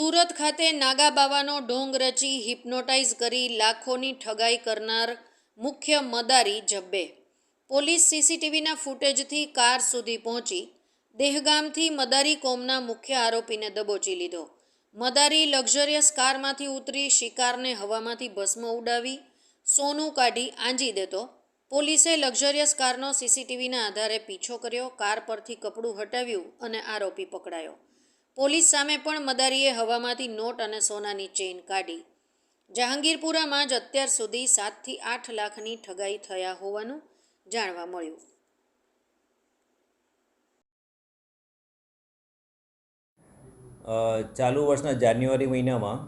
સુરત ખાતે નાગા બાવાનો ઢોંગ રચી હિપ્નોટાઇઝ કરી લાખોની ઠગાઈ કરનાર મુખ્ય મદારી જબ્બે. પોલીસ સીસીટીવીના ફૂટેજથી કાર સુધી પહોંચી, દેહગામથી મદારી કોમના મુખ્ય આરોપીને દબોચી લીધો. મદારી લક્ઝરિયસ કારમાંથી ઉતરી શિકારને હવામાંથી ભસ્મ ઉડાવી, સોનું કાઢી આંજી દેતો. પોલીસે લક્ઝરિયસ કારનો સીસીટીવીના આધારે પીછો કર્યો, કાર પરથી કપડું હટાવ્યું અને આરોપી પકડાયો. પોલીસ સામે પણ મદારીએ હવામાંથી નોટ અને સોનાની ચેઇન કાઢી. જહાંગીરપુરામાં જ અત્યાર સુધી સાતથી આઠ લાખની ઠગાઈ થયા હોવાનું જાણવા મળ્યું. ચાલુ વર્ષના જાન્યુઆરી મહિનામાં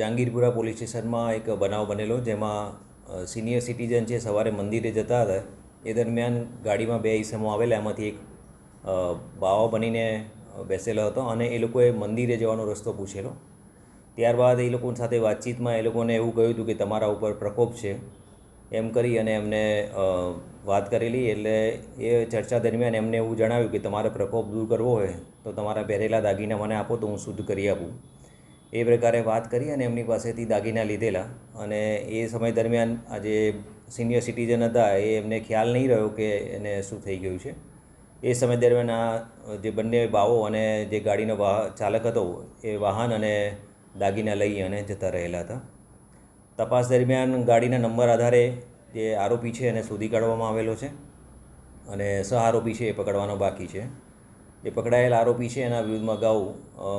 જહાંગીરપુરા પોલીસ સ્ટેશનમાં એક બનાવ બનેલો જેમાં સિનિયર સિટીઝન છે, સવારે મંદિરે જતા હતા. એ દરમિયાન ગાડીમાં બે ઈસમો આવેલા, એમાંથી એક બાવા બનીને બેસેલો હતો અને એ લોકોએ મંદિરે જવાનો રસ્તો પૂછેલો. ત્યારબાદ એ લોકો સાથે વાતચીતમાં એ લોકોને એવું કહ્યું હતું કે તમારા ઉપર પ્રકોપ છે, એમ કરી અને એમને વાત કરેલી એટલે એ ચર્ચા દરમિયાન એમને એવું જણાવ્યું કે તમારે પ્રકોપ દૂર કરવો હોય તો તમારા પહેરેલા દાગીના મને આપો તો હું શુદ્ધ કરી આપું. એ પ્રકારે વાત કરી અને એમની પાસેથી દાગીના લીધેલા અને એ સમય દરમિયાન આ જે સિનિયર સિટીઝન હતા એ એમને ખ્યાલ નહીં રહ્યો કે એને શું થઈ ગયું છે. એ સમય દરમિયાન આ, જે બંને બાવો અને જે ગાડીનો વાહ, ચાલક હતો, એ વાહન અને દાગીના લઈ અને જતા રહેલા હતા. તપાસ દરમિયાન ગાડીના નંબર આધારે જે આરોપી છે એને શોધી કાઢવામાં આવેલો છે અને સહ આરોપી છે એ પકડવાનો બાકી છે. એ પકડાયેલ આરોપી છે એના વિરુદ્ધમાં અગાઉ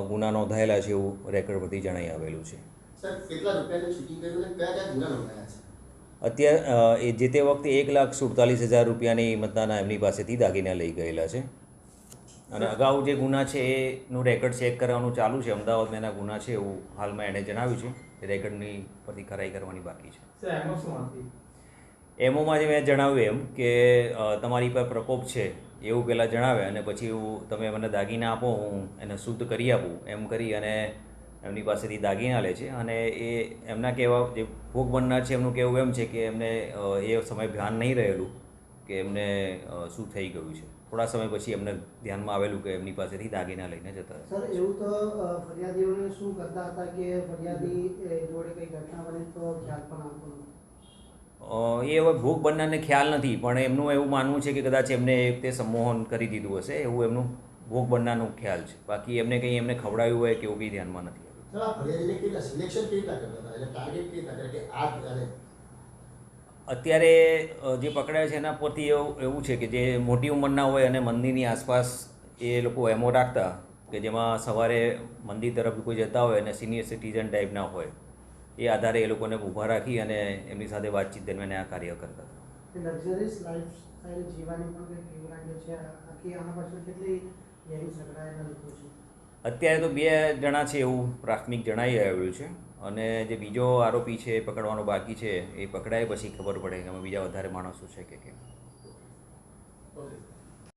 ગુના નોંધાયેલા છે એવું રેકોર્ડ પરથી જણાઈ આવેલું છે. સર, કેટલા રૂપિયાનું શૂટિંગ કર્યું અને કયા કયા ગુના નોંધાયા છે? અત્યારે એ જે તે વખતે એક લાખ સુડતાલીસ હજાર રૂપિયાની મતદાના એમની પાસેથી દાગીના લઈ ગયેલા છે. અને અગાઉ જે ગુના છે એનું રેકર્ડ ચેક કરવાનું ચાલુ છે. અમદાવાદમાં એના ગુના છે એવું હાલમાં એણે જણાવ્યું છે. એ રેકર્ડની પરથી ખરાઈ કરવાની બાકી છે. સર એમાં શું એમોમાં જે મેં જણાવ્યું એમ કે તમારી પર પ્રકોપ છે એવું પહેલાં જણાવે અને પછી એવું તમે મને દાગીના આપો હું એને શુદ્ધ કરી આપું એમ કરી અને એમની પાસેથી દાગીના લે છે અને એ એમના કહેવા જે ભોગ બનનાર છે એમનું કહેવું એમ છે કે એમને એ સમય ધ્યાન નહીં રહેલું કે એમને શું થઈ ગયું છે. થોડા સમય પછી એમને ધ્યાનમાં આવેલું કે એમની પાસેથી દાગીના લઈને જતા સર એવું તો ફરિયાદીઓને શું કરતા હતા કે ફરિયાદી જોડે કઈ ઘટના બને તો ખ્યાલ પણ આવતો એ હવે ભોગ બનનારને ખ્યાલ નથી પણ એમનું એવું માનવું છે કે કદાચ એમને એ તે સંમોહન કરી દીધું હશે એવું એમનું ભોગ બનનારનો ખ્યાલ છે. બાકી એમને કંઈ એમને ખવડાવ્યું હોય કે એવું કંઈ ધ્યાનમાં નથી અત્યારે જે પકડાય છે એના પરથી એવું એવું છે કે જે મોટી ઉંમરના હોય અને મંદિરની આસપાસ એ લોકો એમો રાખતા કે જેમાં સવારે મંદિર તરફ કોઈ જતા હોય અને સિનિયર સિટીઝન ટાઈપના હોય એ આધારે એ લોકોને ઊભા રાખી અને એમની સાથે વાતચીત દરમિયાન આ કાર્ય કરતા હતા. લક્ઝરીસ લાઈફ સ્ટાઈલ પણ કંઈક એવું છે. આખી આના પાછળ કેટલી અત્યારે તો બે જણા છે એવું પ્રાથમિક જણાઈ આવ્યું છે અને જે બીજો આરોપી છે એ પકડવાનો બાકી છે એ પકડાય પછી ખબર પડે કે બીજા વધારે માણસો છે કે કેમ.